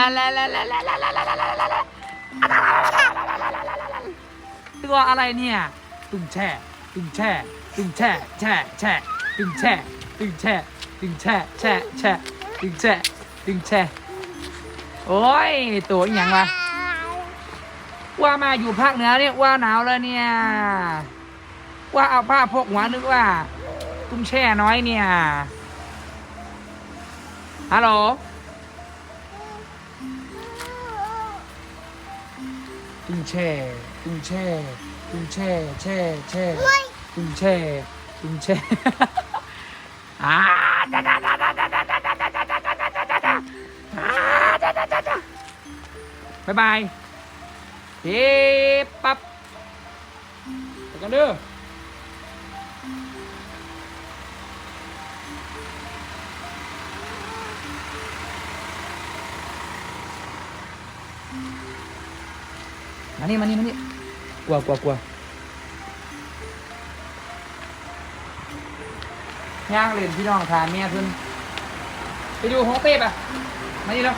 ลาลาลาลาลาลาลาลาลาลาลาลาตัวอะไรเนี่ยตึงแช่ตึงแช่ตึงแช่ แช่ แช่ตึงแช่ตึงแช่ตึงแช่ แช่ แช่ตึงแช่ตึงแช่ โอ้ย ตัวอย่างวะว่ามาอยู่ภาคเหนือเนี่ยว่าหนาวแล้วเนี่ย ว่าเอาผ้าพกหัวนึกว่า ตุ้มแช่น้อยเนี่ย ฮัลโหล ตุ้งแช่ตุ้งแช่ตุ้งแช่แช่แช่ตุ้งแช่ตุ้งแช่อ่าจ้าจ้าจ้าจ้าจ้าจ้าจ้าจ้าจ้าจ้าจ้าจ้าจ้าจ้าจ้าอ่าจ้าจ้าจ้าจ้าบ๊ายบายเฮ้ปั๊บไปกันเด้อ มานี่มานี่มานี่กลัวกลัวกลัวย่างเล่นพี่น้องทานเมียเพิ่นไปดูของเต้ปะมานี่แล้ว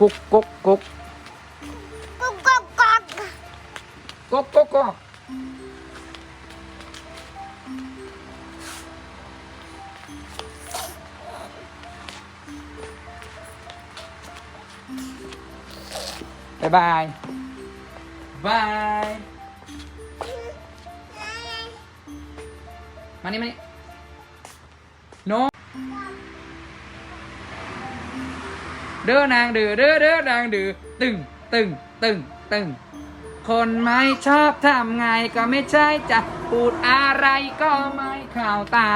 กุ๊กกุ๊กกุ๊กกุ๊กกุ๊กกุ๊กกุ๊กกุ๊ เด้อนางเดือเด้อเด้อนางเดือตึงตึงตึงตึงคนไม่ชอบทำไงก็ไม่ใช่จะพูดอะไรก็ไม่ข่าวตา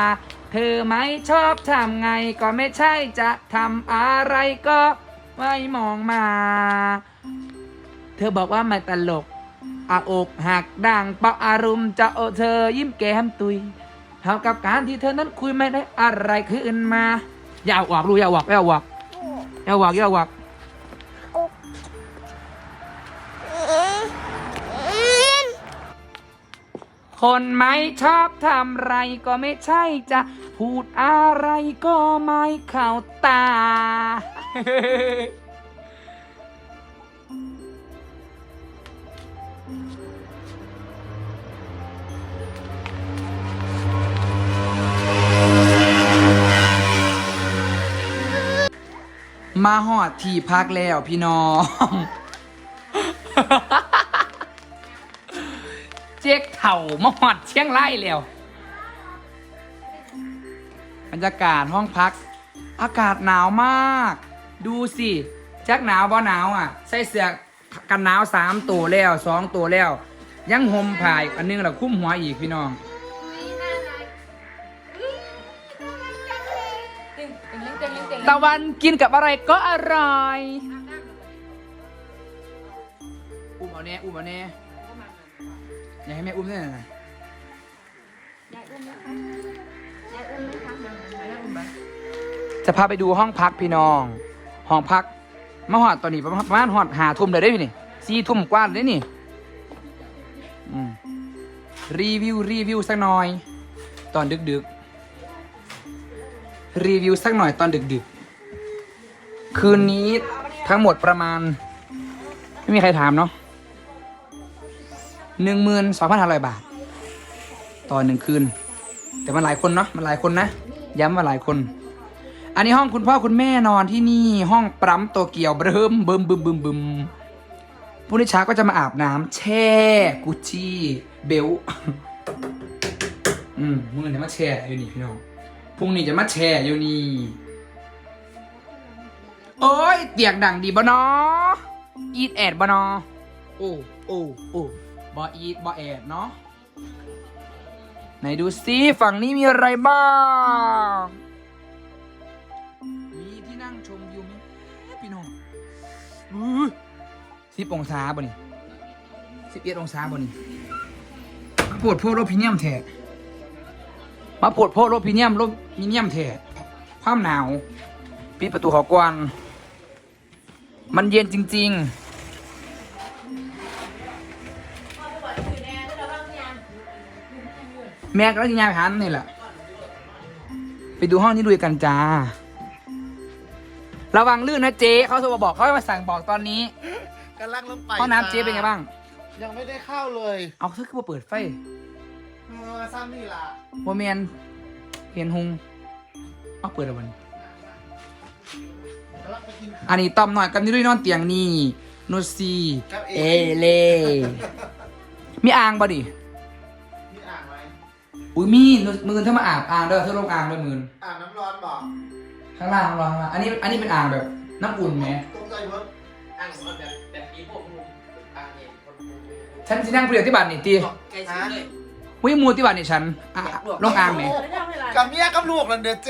เธอไม่ชอบทำไงก็ไม่ใช่จะทำอะไรก็ไม่มองมา เธอบอกว่าไม่ตลกอาอกหักดังเปาะอารมณ์จะโอเธอยิ้มแก้มตุยเท่ากับการที่เธอนั้นคุยไม่ได้อะไรขึ้นมา อย่าออกลูกอย่าออกอย่าอาออก อย่าเอาออกอย่าเอาออกคนไม่ชอบทำไรก็ไม่ใช่จะพูดอะไรก็ไม่เข้าตา มาหอดที่พักแล้วพี่น้อง เจ๊กเถ่ามาหอดเชียงรายแล้วบรรยากาศห้องพัก อากาศหนาวมาก ดูสิจักหนาวบ่หนาวอะ ใส่เสื้อกันหนาวสามตัวแล้วสองตัวแล้ว ยังห่มผ้าอีกอันนึงแล้วคุ้มหัวอีกพี่น้อง ตะวันกินกับอะไรก็อร่อย อุ้มเอาแน่อุ้มเอาแน่อยากให้แม่อุ้มด้วยนะจะพาไปดูห้องพักพี่น้อง ห้องพักมาหอดตอนนี้ประมาณประมาณหอดหาทุ่มเลยได้พี่นี่สี่ทุ่มกว่าเลยนี่อืมรีวิวรีวิวสักหน่อย ตอนดึกๆ รีวิวสักหน่อยตอนดึกๆ คืนนี้ทั้งหมดประมาณ ไม่มีใครถามเนาะหนึ่งหมื่นสองพันห้าร้อยบาท ต่อหนึ่งคืน แต่มันหลายคนเนาะมันหลายคนนะ ย้ำว่าหลายคน อันนี้ห้องคุณพ่อคุณแม่นอนที่นี่ห้องปั๊มโตเกียวเบิ่มเบึมบึมบึมบึมพรุ่งนี้เช้าก็จะมาอาบน้ำแช่กุชชี่เบลอืมมึงจะมาแช่อยู่นี่พี่น้อง พรุ่งนี้จะมาแช่อยู่นี่ โอ้ยเตียงดังดีบ่นออีดแอดบ่นอโอ้โอ้โอ้บ่อีดบ่แอดเนาะไหนดูซิฝั่งนี้มีอะไรบ้าง มีที่นั่งชมวิวไหมพี่น้องสิบองศาบ่นี่สิบเอ็ดองศาบ่นี่ปวดพวกรถพรีเมียมแท้ มาปวดโพดรถพรีเนียมรถพรีเนียมเทความหนาวปิดประตูเขากวางมันเย็นจริง ๆ แม่ก็ต้องยายหันนี่แหละ ไปดูห้องนี้ด้วยกันจ้า ระวังลื่นนะเจ๊เขาโทรมาบอกเขาให้มาสั่งบอกตอนนี้กำลังลงไปห้องน้ำเจ๊เป็นไงบ้าง ยังไม่ได้เข้าเลย เอาเธอคือมาเปิดไฟ เออซ้ำนี่ล่ะโมเมนเห็นหงเอาเปิดแล้ววันกำลังไปกินข้าวอันนี้ต้อมหน่อยกันนี่ด้วยนอนเตียงนี่นูซีครับเอเอเล่มีอ่างบ่ดินี่อ่างไหมอุ้ยมีนูมือเธอมาอาบอ่างเด้อเธอลงอ่างด้วยมืออ่างน้ำร้อนบอกข้างล่างข้างล่างข้างล่างอันนี้อันนี้เป็นอ่างแบบน้ำอุ่นไหมตรงใจเวิร์กอ่างมันแบบแบบปีพวกมึงอ่างเองคนฉันสินั่งเปลี่ยนที่บ้านนี่ตี ใกล้ชิดเลย วิมูที่บ้านนี่ฉันอะลงอ่างไหมกับเมียกับลูกนั่นเด้อเจ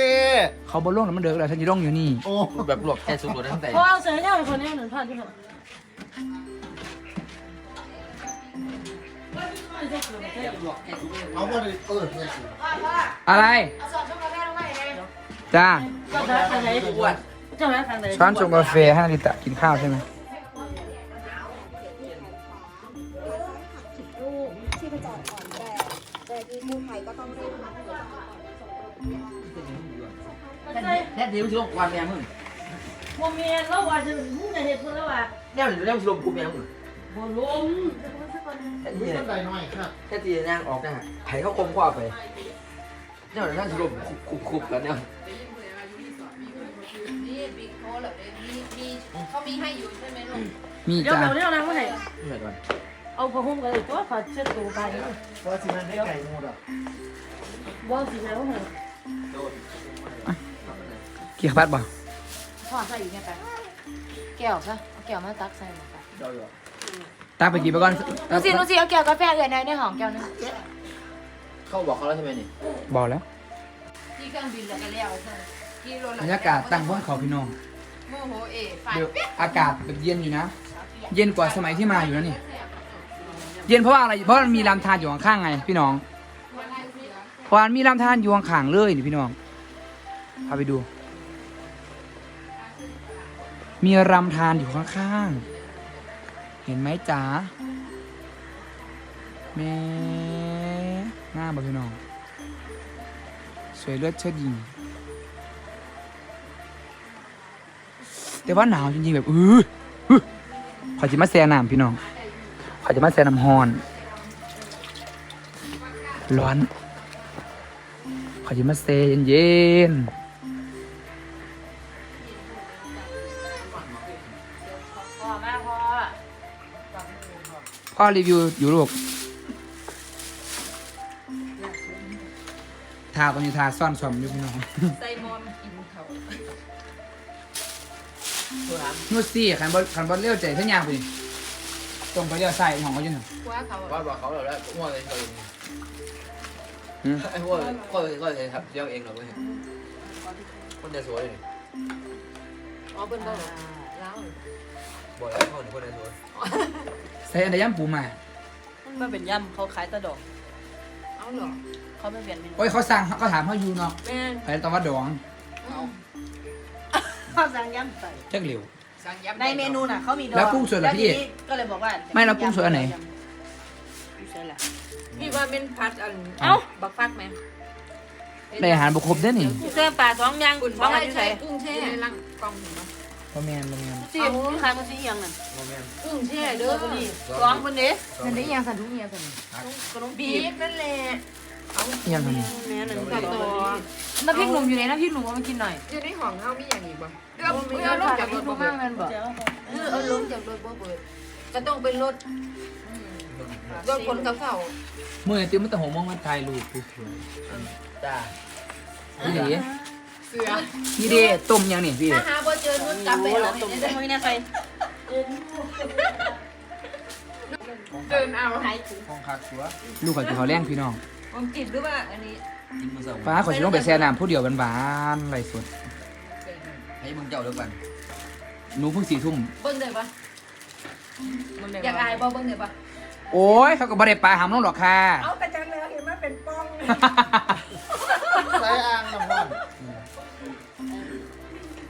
เขาบอลลงแล้วมันเดิกแล้วฉันจะลงอยู่นี่โอ้แบบหลวกแค่สุดหลวกทั้งแต่เพราะเอาเสือเนี่ยเป็นคนเนี่ยหนึ่งพันที่ผ่านหลวกแค่สุดเลยเอาบ่ได้เออเนี่ยสิอะไรจ้าก็จะทางไหนจะไปทางไหนช้อนชงกาแฟให้นาริตะกินข้าวใช่ไหม จอดก่อนแค่เดียวชิลงวันแม่มึงโมเมนแล้วว่าจะมึงจะเห็นคนแล้วว่าแน่เดี๋ยวชิลงกูแม่มึงบอลล้มแค่มีที่ต้นใดหน่อยครับแค่ที่ย่างออกนะไผ่เขาคมกว่าไปเนี่ยเดี๋ยวท่านชิลงคุบคุบกันเนี่ยนี่บิ๊กโคเหรอเนี่ยมีมีเขามีให้อยู่ใช่ไหมลูกมีเดี๋ยวจ้าเราเนี่ยนะเมื่อไหร่เหนื่อยก่อนเอาผ้าห่มกันเลยตัวผ้าเช็ดตัวไปว่าสิมันได้ไก่งูดอกบอลสีแล้วเหรอเกียร์พัดบ่พ่อใส่อยู่เนี่ยไปแก้วซะเอาแก้วมาตักใส่หมดไปเจ้าอยู่ตามไปกี่ไปก่อนนูสินูสิเอาแก้วกาแฟเลยในในห้องแก้วนึงเขาบอกเขาแล้วใช่ไหมนี่บอกแล้วที่เครื่องบินแล้วก็เลี้ยวใช่ที่รถบรรยากาศตั้งบนเขาพี่น้องโมโหเอไฟเดี๋ยวอากาศแบบเย็นอยู่นะ เย็นกว่าสมัยที่มาอยู่นะนี่ เย็นเพราะว่าอะไร เพราะมันมีลำธารอยู่ข้างๆไง พี่น้องเพราะมันมีลำธารอยู่ข้างๆเลยนี่พี่น้องพาไปดู มีลำธารอยู่ข้างๆ เห็นไหมจ๋าแม่หน้าบ่พี่น้อง สวยเลือดเชิดยิง แต่ว่าหนาวจริงๆแบบอื้ออื้อขอจะมาแซ่น้ำพี่น้อง ขอจะมาแซ่น้ำฮอน ร้อน ขอจะมาแซ่เย็นพ่ พ่อรีวิวอยู่ลูกทาตอนนี้ทาซ่อนสมอยู่พี่น้องใส่มอนกินเขานู่นสิขันบอลขันบอลเลี้ยวใจทั้งยางไปดิตรงไปเลี้ยวใส่ของเขาอยู่หนึ่งว่าเขาว่าบอกเขาแล้วแล้วง่วงเลยเขาเองอืมไอ้พวกก็เลยก็เลยครับเลี้ยงเองเราไม่เห็นคนจะสวยเลยอ๋อเป็นบ่แล้วบอกแล้วเขาคนจะสวย ใส่อันใดย่ำปูมามันเป็นยำเขาขายตะดอกเอาเหรอเขาไม่เปลี่ยนเมนูโอ้ยเขาสั่งเขาถามเขาอยู่เนาะแม่ใครตอบว่าดองเขาสั่งยำใส่เจ๊กเหลว สั่งยำในเมนูน่ะเขามีดอกแล้วกุ้งสดเหรอพี่แวทีนี้ก็เลยบอกว่าไม่แล้วกุ้งสดอันไหน กุ้งสดแหละพี่ว่าเป็นพัดอันเอ้า บักฟักไหมในอาหารบุคคลได้อนี่ กุ้งเส้นปลาสองอย่างคุณสพ่อองอันที่ใช้ใส่กุ้งแช่ในร่างกล่องเห็นไหม พ่อแมนพ่อแมนสิกุ้งขายมันสีอย่างนั้นโมเมนต์กุ้งแช่เด้เด้ออนี่สองคนนี้นั่นได้ยังสันทุกยังสันขนมบีปี๊ฟนั่นแหละยังไงแม่หนึ่งตัตัววน้ำพริกหนุ่มอยู่ไหนน้ำพริกหนุ่มเอามากินหน่อยอยู่ในห้องเฮามีอย่างอีกบ่เลือกเลือกลงจากรถบ่มากแม่นบ่เออเอาลงจากรถบ่เบิดก็ต้องเป็นรถรถขนกับเขาเมื่อติ้วมันแต่หงมองมันถ่ายรูปสวยจ้าๆพี่เด๋ เสือพี่เด๋ต้มยังนี่พี่ถ้าหาบ่เจอนุชกลับไปโอ้หาแล้วตุ่มได้ไม่น่าใส่เดินเอาให้ห้องคักชัวลูกขอจะเขาแรงพี่น้องผมจิตหรือว่าอันนี้จริงมึงสั่งฟ้าขอจะลงไปแช่น้ำผู้เดียวหวานๆไรสดให้มึงเจ้าเดียวกันหนูเพิ่งสี่ทุ่มเบิ่งได้ปะอยากอายบ่เบิ่งได้ปะโอ้ยเขาก็บ่ได้ปลาหามลงหรอกค่ะ เอากระจังเลยเห็นว่าเป็นป้อง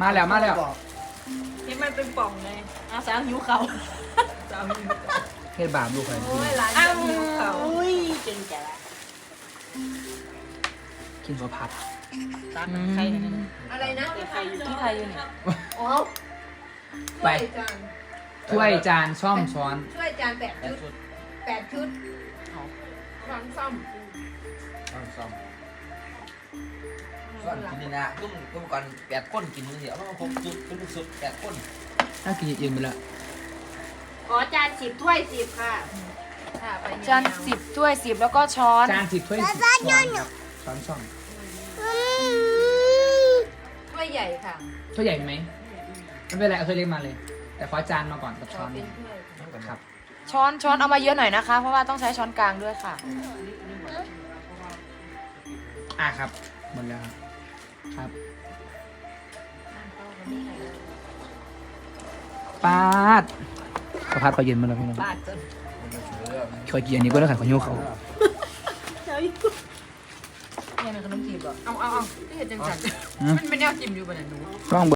มาแล้วมาแล้วที่มันเป็นป่องเลยอาสาวหิวเขาสาวหิวเขาเฮ็ดบาปลูกใครโอ้ยร้านอ้าจะวมีเขาอุ้ยเก่งจังละกินข้าวผัดตาเป็นใครกันนะอะไรนะใครอยู่ที่ใครอยู่เนี่ยอ๋อไปช่วยจานถ้วยจานซ่อมช้อนช่วยจานแปดชุดแปดชุดช้อนซ่อมซ่อมซ่อม ส่วนกินนี่นะกุ้มกุ้มก่อนแปดคนกินมื้อเดียวแล้วก็ครบสุดเป็นลูกสุดแปดคนน่ากินเย็นไปแล้วขอจานสิบถ้วยสิบค่ะค่ะไปจานสิบถ้วยสิบแล้วก็ช้อนจานสิบถ้วยสิบช้อนครับช้อนซ่อมถ้วยใหญ่ค่ะถ้วยใหญ่ไหมไม่เป็นไรเอาถ้วยเล็กมาเลย แต่ขอจานมาก่อนกับขช้ออนเป็นถ้วยครับ ช้อนช้อนเอามาเยอะหน่อยนะคะ เพราะว่าต้องใช้ช้อนกลางด้วยค่ะ อะครับหมดแล้วครับ ครับปาดข้าวผัดเขาเย็นมาแล้วพี่น้องบาทจนคอยกินอันนี้ก็ได้ค่ะขอโยกเขาเนี่ยเป็นขนมจีบเหรอเอาเอาเอาที่เห็นจังจังอืมมันเป็นแนวจิ้มอยู่บนนั้นหนูร่อง